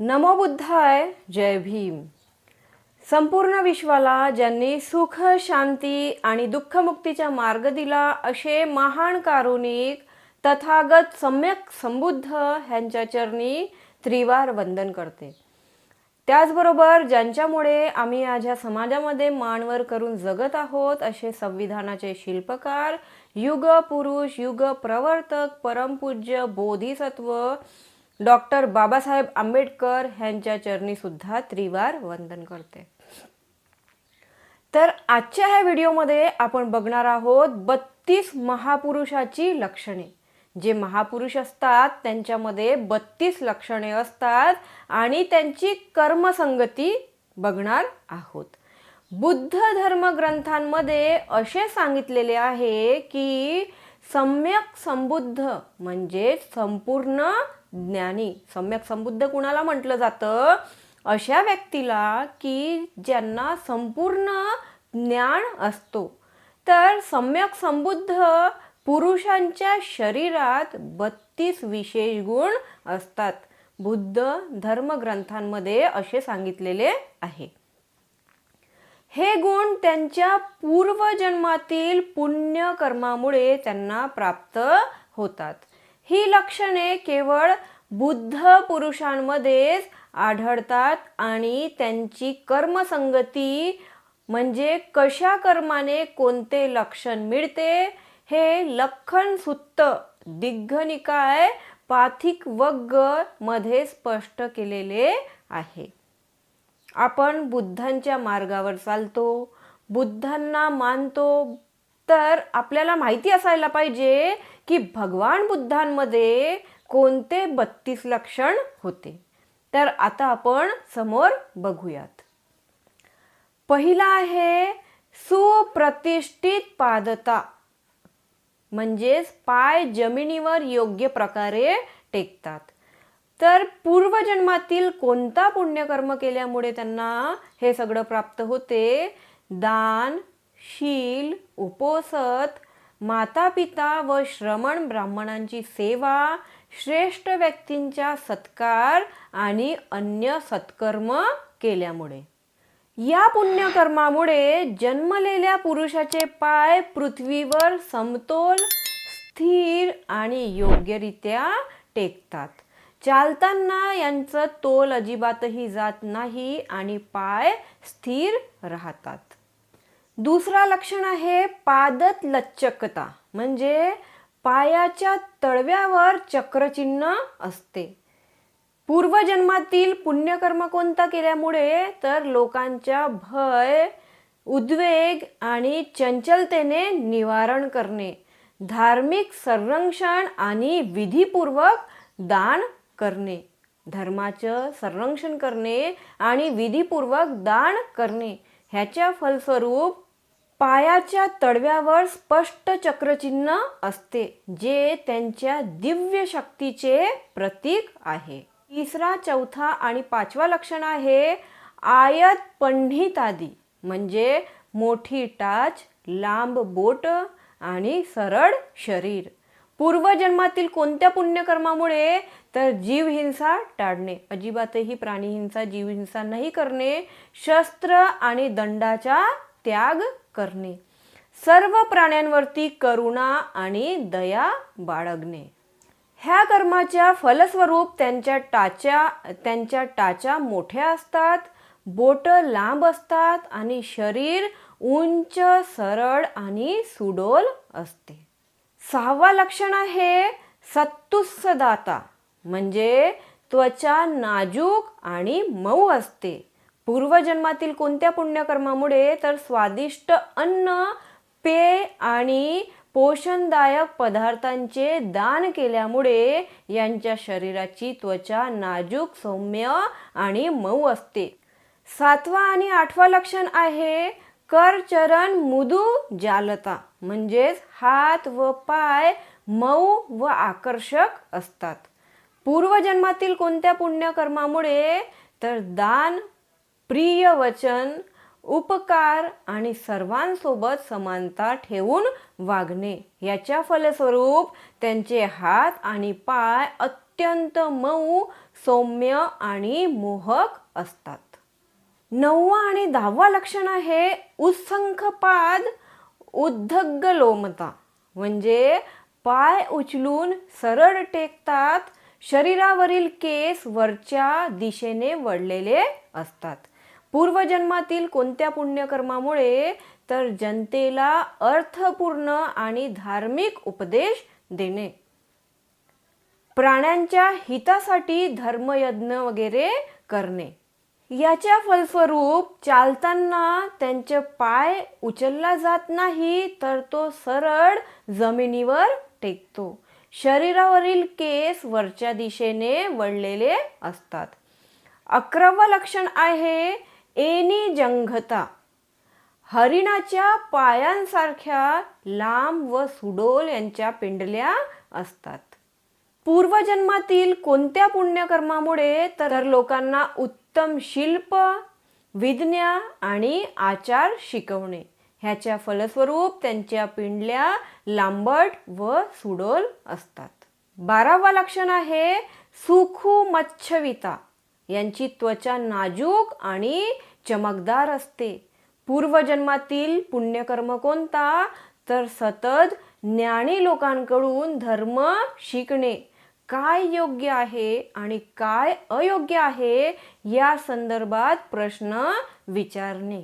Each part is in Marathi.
नमो बुद्धाय जय भीम. संपूर्ण विश्वाला ज्यांनी सुख शांती आणि दुःखमुक्तीचा मार्ग दिला असे महान कारुणिक तथागत सम्यक संबुद्ध ह्यांच्या चरणी त्रिवार वंदन करते. त्याचबरोबर ज्यांच्यामुळे आम्ही आज ह्या समाजामध्ये मानवर करून जगत आहोत असे संविधानाचे शिल्पकार युग पुरुष युग प्रवर्तक परमपूज्य बोधिसत्व डॉक्टर बाबासाहेब आंबेडकर ह्यांच्या चरणी सुद्धा त्रिवार वंदन करते. तर आजच्या ह्या व्हिडिओमध्ये आपण बघणार आहोत बत्तीस महापुरुषाची लक्षणे. जे महापुरुष असतात त्यांच्यामध्ये बत्तीस लक्षणे असतात आणि त्यांची कर्मसंगती बघणार आहोत. बुद्ध धर्म ग्रंथांमध्ये असे सांगितलेले आहे की सम्यक संबुद्ध म्हणजे संपूर्ण ज्ञानी सम्यक संबुद्ध कुणाला म्हटलं जातं? अशा व्यक्तीला की ज्यांना संपूर्ण ज्ञान असतो. तर सम्यक संबुद्ध पुरुषांच्या शरीरात बत्तीस विशेष गुण असतात. बुद्ध धर्मग्रंथांमध्ये असे सांगितलेले आहे. हे गुण त्यांच्या पूर्वजन्मातील पुण्यकर्मामुळे त्यांना प्राप्त होतात. ही लक्षणे केवळ बुद्ध पुरुषांमध्येच आढळतात आणि त्यांची कर्मसंगती म्हणजे कशा कर्माने कोणते लक्षण मिळते हे लखन सुत्त दिग्घनिकाय पाथिक वग्गमध्ये स्पष्ट केलेले आहे. आपण बुद्धांच्या मार्गावर चालतो बुद्धांना मानतो तर आपल्याला माहिती असायला पाहिजे की भगवान बुद्धांमध्ये कोणते बत्तीस लक्षण होते. तर आता आपण समोर बघूयात. पहिला आहे सुप्रतिष्ठित पादता म्हणजेच पाय जमिनीवर योग्य प्रकारे टेकतात. तर पूर्वजन्मातील कोणता पुण्यकर्म केल्यामुळे त्यांना हे सगळं प्राप्त होते? दान शील उपोसत माता पिता व श्रमण ब्राह्मणांची सेवा श्रेष्ठ व्यक्तींचा सत्कार आणि अन्य सत्कर्म केल्यामुळे. या पुण्यकर्मामुळे जन्मलेल्या पुरुषाचे पाय पृथ्वीवर समतोल स्थिर आणि योग्यरित्या टेकतात. चालताना यांचं तोल अजिबातही जात नाही आणि पाय स्थिर राहतात. दुसरा लक्षण आहे पादत लच्चकता म्हणजे पायाच्या तळव्यावर चक्रचिन्ह असते. पूर्वजन्मातील पुण्यकर्म कोणता केल्यामुळे तर लोकांच्या भय उद्वेग आणि चंचलतेने निवारण करणे धार्मिक संरक्षण आणि विधीपूर्वक दान करणे धर्माचं संरक्षण करणे आणि विधीपूर्वक दान करणे ह्याच्या फलस्वरूप पायाच्या तडव्यावर स्पष्ट चक्रचिन्ह असते जे त्यांच्या दिव्य शक्तीचे प्रतीक आहे. तिसरा चौथा आणि पाचवा लक्षण आहे आयत पंडित आदी म्हणजे मोठी टाच लांब बोट आणि सरळ शरीर. पूर्वजन्मातील कोणत्या पुण्यकर्मामुळे तर जीवहिंसा टाळणे? अजिबातही प्राणीहिंसा जीवहिंसा नाही करणे. शस्त्र आणि दंडाचा त्याग करणे. सर्व प्राण्यांवरती करुणा आणि दया बाळगणे. ह्या कर्माच्या फलस्वरूप त्यांच्या टाच्या त्यांच्या टाच्या मोठ्या असतात बोट लांब असतात आणि शरीर उंच सरळ आणि सुडोल असते. सहावा लक्षण आहे सत्तुस्सदाता म्हणजे त्वचा नाजूक आणि मऊ असते. पूर्वजन्मातील कोणत्या पुण्यकर्मामुळे तर स्वादिष्ट अन्न पेय आणि पोषणदायक पदार्थांचे दान केल्यामुळे यांच्या शरीराची त्वचा नाजूक सौम्य आणि मऊ असते. सातवा आणि आठवा लक्षण आहे करचरण मुदू जालता. म्हणजेच हात व पाय मऊ व आकर्षक असतात. पूर्वजन्मातील कोणत्या पुण्यकर्मामुळे तर दान प्रिय वचन उपकार आणि सर्वांसोबत समानता ठेवून वागणे. याच्या फलस्वरूप त्यांचे हात आणि पाय अत्यंत मऊ सौम्य आणि मोहक असतात. नववा आणि दहावा लक्षण आहे उत्संखपाद उद्धग्ग लोमता म्हणजे पाय उचलून सरळ टेकतात शरीरावरील केस वरच्या दिशेने वळलेले असतात. पूर्वजन्मातील कोणत्या पुण्यकर्मामुळे तर जनतेला अर्थपूर्ण आणि धार्मिक उपदेश देणे. प्राण्यांच्या हितासाठी धर्मयज्ञ वगैरे करणे. याच्या फलस्वरूप चालताना त्यांचे पाय उचलला जात नाही तर तो सरळ जमिनीवर टेकतो. शरीरावरील केस वरच्या दिशेने वळलेले असतात. अकरावं लक्षण आहे एनी जंघता. हरिणाच्या पायांसारख्या लांब व सुडोल यांच्या पिंडल्या असतात. पूर्वजन्मातील कोणत्या पुण्यकर्मामुळे तर लोकांना उत्तम शिल्प विज्ञा आणि आचार शिकवणे. ह्याच्या फलस्वरूप त्यांच्या पिंडल्या लांबट व सुडोल असतात. बारावा लक्षण आहे सुखू मच्छविता. यांची त्वचा नाजूक आणि चमकदार असते. पूर्वजन्मातील पुण्यकर्म कोणता? तर सतत ज्ञानी लोकांकडून धर्म शिकणे. काय योग्य आहे आणि काय अयोग्य आहे या संदर्भात प्रश्न विचारणे.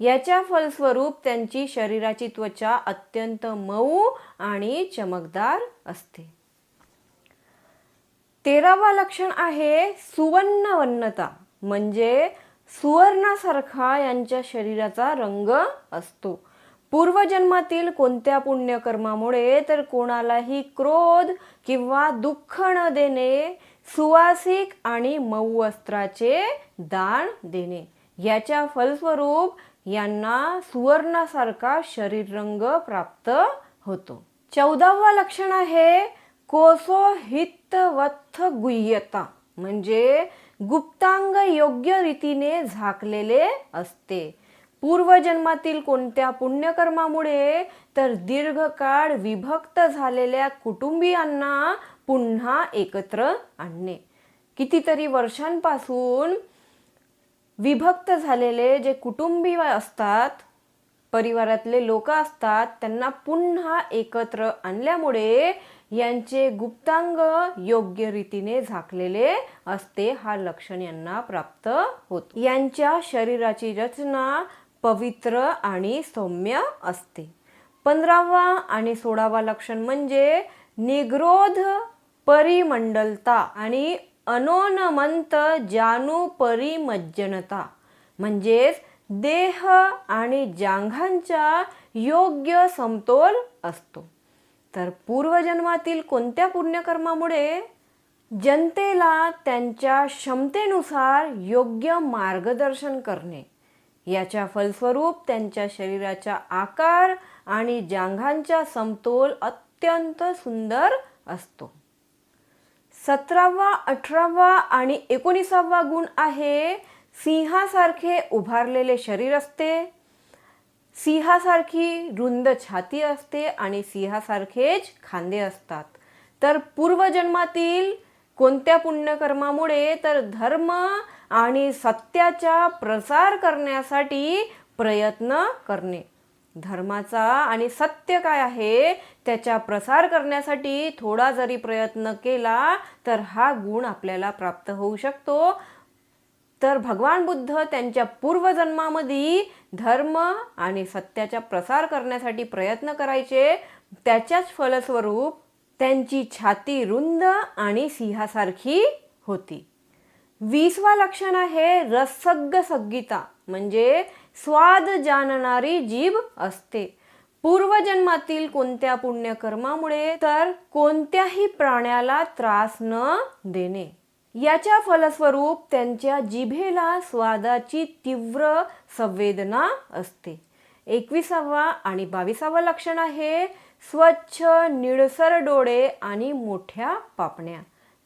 याच्या फलस्वरूप त्यांची शरीराची त्वचा अत्यंत मऊ आणि चमकदार असते. तेरावा लक्षण आहे सुवर्णवन्नता. म्हणजे सुवर्णासारखा यांच्या शरीराचा रंग असतो. पूर्वजन्मातील कोणत्या पुण्यकर्मामुळे तर कोणालाही क्रोध किंवा दुःख न देणे सुवासिक आणि मऊ वस्त्राचे दान देणे. याच्या फलस्वरूप यांना सुवर्णासारखा शरीर रंग प्राप्त होतो. चौदावा लक्षण आहे कोसो हित वत्थ गुह्यता. म्हणजे गुप्तांग योग्य रीतीने झाकलेले असते. पूर्वजन्मातील कोणत्या पुण्यकर्मामुळे तर दीर्घकाळ विभक्त झालेल्या कुटुंबियांना पुन्हा एकत्र आणणे. कितीतरी वर्षांपासून विभक्त झालेले जे कुटुंबीय असतात परिवारातले लोक असतात त्यांना पुन्हा एकत्र आणल्यामुळे यांचे गुप्तांग योग्य रीतीने झाकलेले असते हा लक्षण यांना प्राप्त होत. यांच्या शरीराची रचना पवित्र आणि सौम्य असते. पंधरावा आणि सोळावा लक्षण म्हणजे निग्रोध परिमंडलता आणि अनोनमंत जानू परिमज्जनता म्हणजेच देह आणि जांघांचा योग्य समतोल असतो. तर पूर्वजन्मातील कोणत्या पुण्यकर्मामुळे जनतेला त्यांच्या क्षमतेनुसार योग्य मार्गदर्शन करणे याच्या फलस्वरूप त्यांच्या शरीराचा आकार आणि जांघांचा समतोल अत्यंत सुंदर असतो. सतरावा अठरावा आणि एकोणीसावा गुण आहे सिंहासारखे उभारलेले शरीर असते सिंहासारखी रुंद छाती असते आणि सिंहासारखेच खांदे असतात. तर पूर्वजन्मातील कोणत्या पुण्यकर्मामुळे तर धर्म आणि सत्याचा प्रसार करण्यासाठी प्रयत्न करणे. धर्माचा आणि सत्य काय आहे त्याचा प्रसार करण्यासाठी थोडा जरी प्रयत्न केला तर हा गुण आपल्याला प्राप्त होऊ शकतो. तर भगवान बुद्ध त्यांच्या पूर्वजन्मामध्ये धर्म आणि सत्याचा प्रसार करण्यासाठी प्रयत्न करायचे. त्याच्याच फलस्वरूप त्यांची छाती रुंद आणि सिंहासारखी होती. वीसवा लक्षण आहे रसग्ग संगीता म्हणजे स्वाद जाणणारी जीभ असते. पूर्वजन्मातील कोणत्या पुण्यकर्मामुळे तर कोणत्याही प्राण्याला त्रास न देणे. याच्या फलस्वरूप त्यांच्या जिभेला स्वादाची तीव्र संवेदना असते. एकविसावा आणि बावीसावा लक्षण आहे स्वच्छ निळसर डोळे आणि मोठ्या पापण्या.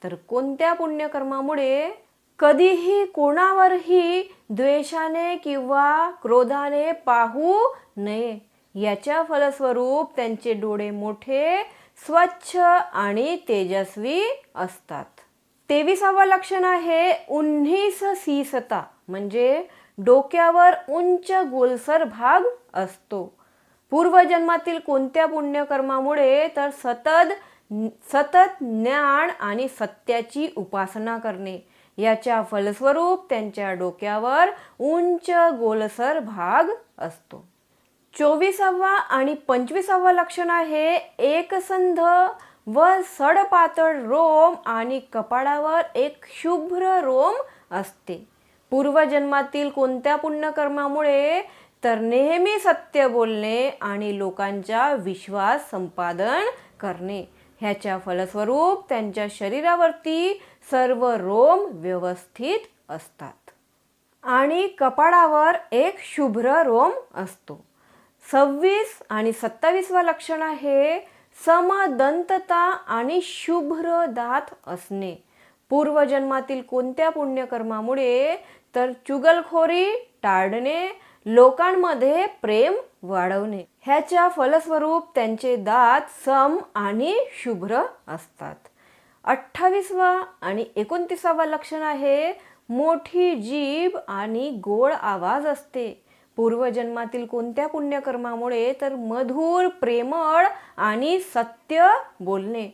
तर कोणत्या पुण्यकर्मामुळे कधीही कोणावरही द्वेषाने किंवा क्रोधाने पाहू नये याच्या फलस्वरूप त्यांचे डोळे मोठे स्वच्छ आणि तेजस्वी असतात. तेविसावं लक्षण आहे उन्नीस सीसता म्हणजे डोक्यावर उंच गोलसर भाग असतो. पूर्वजन्मातील कोणत्या पुण्यकर्मामुळे तर सतत सतत ज्ञान आणि सत्याची उपासना करणे याच्या फलस्वरूप त्यांच्या डोक्यावर उंच गोलसर भाग असतो. चोवीसावा आणि पंचवीसावा लक्षण आहे एकसंध व सडपातळ रोम आणि कपाळावर एक शुभ्र रोम असते. पूर्वजन्मातील कोणत्या पुण्यकर्मामुळे तर नेहमी सत्य बोलणे आणि लोकांचा विश्वास संपादन करणे. ह्याच्या फलस्वरूप त्यांच्या शरीरावरती सर्व रोम व्यवस्थित असतात. आणि कपाळावर एक शुभ्र रोम असतो. सव्वीस आणि सत्तावीसवा लक्षण आहे. समदंतता आणि शुभ्र दात असणे. पूर्वजन्मातील कोणत्या पुण्यकर्मामुळे तर चुगलखोरी टाळणे लोकांमध्ये प्रेम वाढवणे. ह्याच्या फलस्वरूप त्यांचे दात सम आणि शुभ्र असतात. अठ्ठावीसवा आणि एकोणतीसावा लक्षण आहे मोठी जीभ आणि गोड आवाज असते. पूर्वजन्मातील कोणत्या पुण्यकर्मामुळे तर मधुर प्रेमळ आणि सत्य बोलणे.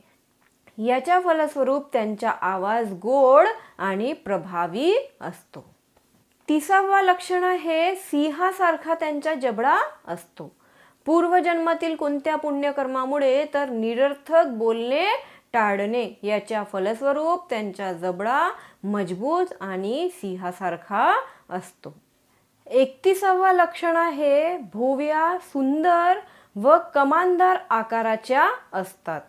याच्या फलस्वरूप त्यांचा आवाज गोड आणि प्रभावी असतो. तिसावा लक्षण हे सिंहासारखा त्यांचा जबडा असतो. पूर्वजन्मातील कोणत्या पुण्यकर्मामुळे तर निरर्थक बोलणे टाळणे. याच्या फलस्वरूप त्यांचा जबडा मजबूत आणि सिंहासारखा असतो. एकतीसावा लक्षण आहे भोव्या सुंदर व कमानदार आकाराच्या असतात.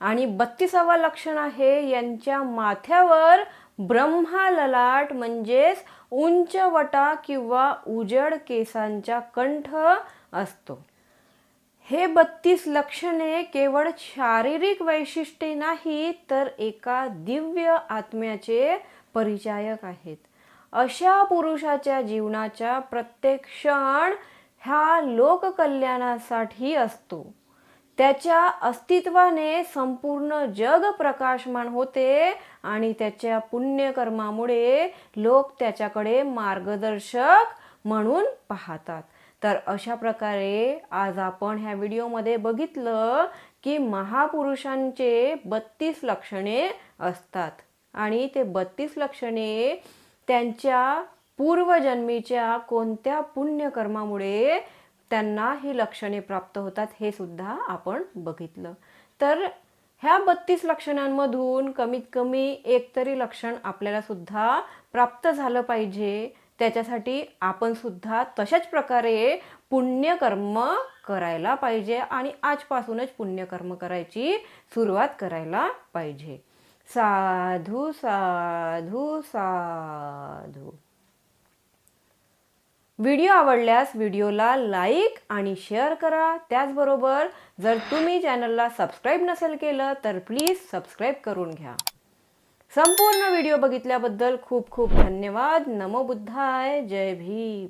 आणि बत्तीसावा लक्षण आहे यांच्या माथ्यावर ब्रह्मा ललाट म्हणजेच उंचवटा किंवा उजड केसांचा कंठ असतो. हे बत्तीस लक्षणे केवळ शारीरिक वैशिष्ट्ये नाही तर एका दिव्य आत्म्याचे परिचायक आहेत. अशा पुरुषाच्या जीवनाच्या प्रत्येक क्षण ह्या लोककल्याणासाठी असतो. त्याच्या अस्तित्वाने संपूर्ण जग प्रकाशमान होते आणि त्याच्या पुण्यकर्मामुळे लोक त्याच्याकडे मार्गदर्शक म्हणून पाहतात. तर अशा प्रकारे आज आपण ह्या व्हिडिओमध्ये बघितलं की महापुरुषांचे बत्तीस लक्षणे असतात. आणि ते बत्तीस लक्षणे त्यांच्या पूर्वजन्मीच्या कोणत्या पुण्यकर्मामुळे त्यांना ही लक्षणे प्राप्त होतात हे सुद्धा आपण बघितलं. तर ह्या बत्तीस लक्षणांमधून कमीत कमी एक तरी लक्षण आपल्याला सुद्धा प्राप्त झालं पाहिजे. त्याच्यासाठी आपण सुद्धा तशाच प्रकारे पुण्यकर्म करायला पाहिजे आणि आजपासूनच पुण्यकर्म करायची सुरुवात करायला पाहिजे. साधू साधू साधू. व्हिडिओ आवडल्यास व्हिडिओला लाईक आणि शेअर करा. त्याचबरोबर जर तुम्ही चॅनलला सबस्क्राईब नसेल केलं तर प्लीज सबस्क्राईब करून घ्या. संपूर्ण व्हिडिओ बघितल्याबद्दल खूप खूप धन्यवाद. नमो बुद्धाय. जय भीम.